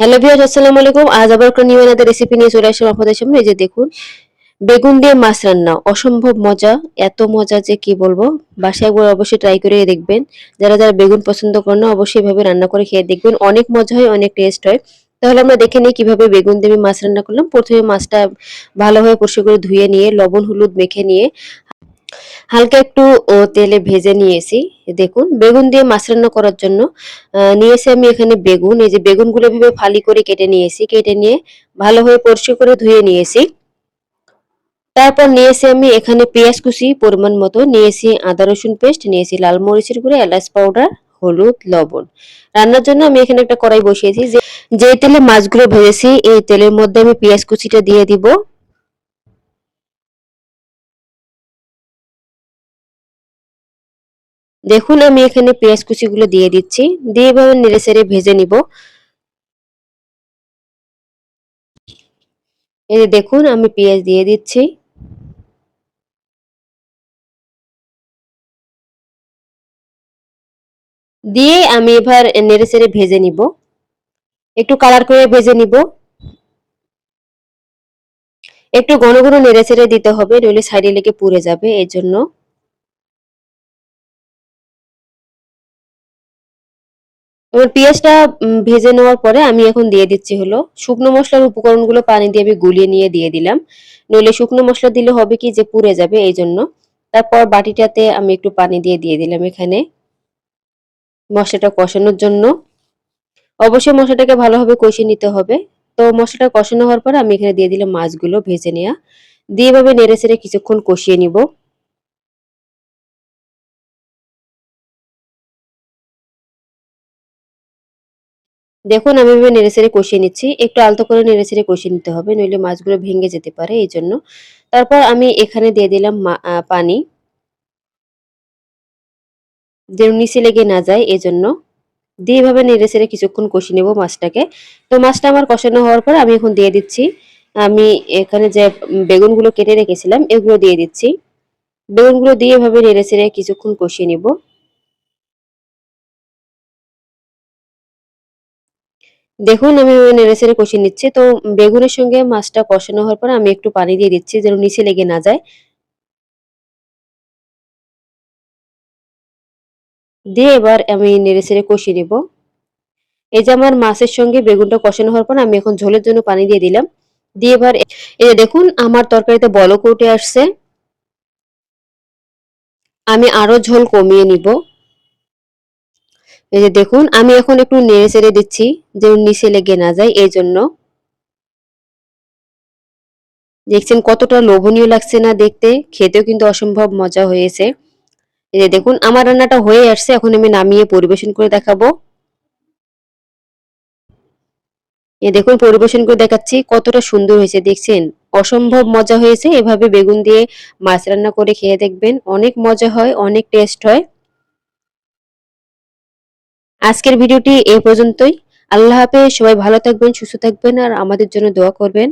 Hello viewers, আসসালামু আলাইকুম। আজ আবার একটা নিউ আনাদার রেসিপি নিয়ে চলে আসলাম আপনাদের সামনে। এই যে দেখুন, বেগুন দিয়ে মাছ রান্না, অসম্ভব মজা, এত মজা যে কি বলব? বাসায় একবার অবশ্যই ট্রাই করে দেখবেন। যারা যারা বেগুন পছন্দ করেন অবশ্যই এভাবে রান্না করে খেয়ে দেখবেন। অনেক মজা হয়, অনেক টেস্ট হয়। তাহলে আমরা দেখে নিই কীভাবে বেগুন দিয়ে মাছ রান্না করলাম। প্রথমে মাছটা ভালোভাবে পরিষ্কার করে ধুয়ে নিয়ে, লবণ, হলুদ মেখে নিয়ে হালকা একটু তেলে ভেজে নিয়েছি, দেখুন, বেগুন দিয়ে মাছ রান্না করার জন্য নিয়েছি আমি এখানে বেগুন, এই যে বেগুনগুলো ভেবে ফালি করে কেটে নিয়েছি, কেটে নিয়ে ভালোভাবে পরিষ্কার করে ধুয়ে নিয়েছি। তারপর নিয়েছি আমি এখানে পেঁয়াজ কুচি পরিমাণ মতো, নিয়েছি আদা রসুন পেস্ট, নিয়েছি লাল মরিচের গুঁড়ো, এলাচ পাউডার, হলুদ, লবণ। রান্নার জন্য আমি এখানে একটা কড়াই বসিয়েছি, যে তেলে মাছগুলো ভেজেছি, এই তেলের মধ্যে আমি পেঁয়াজ কুচিটা দিয়ে দিব। দেখুন, আমি এখানে পেঁয়াজ কুচিগুলো দিয়ে দিচ্ছি। দিয়ে এভাবে নেড়ে সেড়ে ভেজে নিব। এই যে দেখুন, আমি পেঁয়াজ দিয়ে দিচ্ছি। দিয়ে আমি এবার নেড়ে সেড়ে ভেজে নিব। একটু কালার করে ভেজে নিব। একটু ঘন ঘন নেড়ে ছেড়ে দিতে হবে, নইলে সাইডে লেগে পুড়ে যাবে, এর জন্য। এবার পেঁয়াজটা ভেজে নেওয়ার পরে আমি এখন দিয়ে দিচ্ছি হলো শুকনো মশলার উপকরণগুলো পানি দিয়ে আমি গুলিয়ে নিয়ে দিয়ে দিলাম। নইলে শুকনো মশলা দিলে হবে কি যে পুড়ে যাবে, এই জন্য। তারপর বাটিটাতে আমি একটু পানি দিয়ে দিয়ে দিলাম এখানে মশলাটা কষানোর জন্য। অবশ্যই মশলাটাকে ভালোভাবে কষিয়ে নিতে হবে। তো মশলাটা কষানো হওয়ার পর আমি এখানে দিয়ে দিলাম মাছগুলো ভেজে নেওয়া দিয়ে এভাবে নেড়ে চেড়ে কিছুক্ষণ কষিয়ে নিব। দেখুন, আমি এভাবে নেড়ে চেড়ে কষিয়ে নিচ্ছি। একটু আলতো করে নেড়ে চেড়ে কষিয়ে নিতে হবে, নইলে মাছগুলো ভেঙে যেতে পারে এই জন্য। তারপর আমি এখানে দিয়ে দিলাম পানি। যেন নিচে লেগে না যায় এই জন্য দিয়ে এভাবে নেড়ে চেড়ে কিছুক্ষণ কষিয়ে নেব মাছটাকে। তো মাছটা আমার কষানো হওয়ার পর আমি এখন দিয়ে দিচ্ছি। আমি এখানে যে বেগুনগুলো কেটে রেখেছিলাম, এগুলো দিয়ে দিচ্ছি। বেগুনগুলো দিয়ে এভাবে নেড়ে চেড়ে কিছুক্ষণ কষিয়ে নিব। দেখুন, আমি নেড়ে চেড়ে কষিয়ে নিচ্ছি। তো বেগুনের সঙ্গে মাছটা কষানো হওয়ার পর আমি একটু পানি দিয়ে দিচ্ছি, যেন নিচে লেগে না যায়। দিয়ে এবার আমি নেড়ে চেড়ে কষিয়ে নিব। এই যে আমার মাছের সঙ্গে বেগুনটা কষানো হওয়ার পর আমি এখন ঝোলের জন্য পানি দিয়ে দিলাম। দিয়ে এবার এই দেখুন, আমার তরকারিতে বলক উঠে আসছে। আমি আরও ঝোল কমিয়ে নিব। এই যে দেখুন, আমি এখন একটু নেড়ে চেড়ে দিচ্ছি যে নিচে লেগে না যায়, এই জন্য। দেখছেন কতটা লোভনীয় লাগছে না দেখতে, খেতেও কিন্তু অসম্ভব মজা হয়েছে। এই যে দেখুন, আমার রান্নাটা হয়ে আসছে, এখন আমি নামিয়ে পরিবেশন করে দেখাবো। এ দেখুন, পরিবেশন করে দেখাচ্ছি কতটা সুন্দর হয়েছে, দেখছেন? অসম্ভব মজা হয়েছে, এভাবে বেগুন দিয়ে মাছ রান্না করে খেয়ে দেখবেন, অনেক মজা হয়, অনেক টেস্ট হয়। আজকের ভিডিওটি এই পর্যন্তই। আল্লাহ হাফেজ, সবাই ভালো থাকবেন, সুস্থ থাকবেন, আর আমাদের জন্য দোয়া করবেন।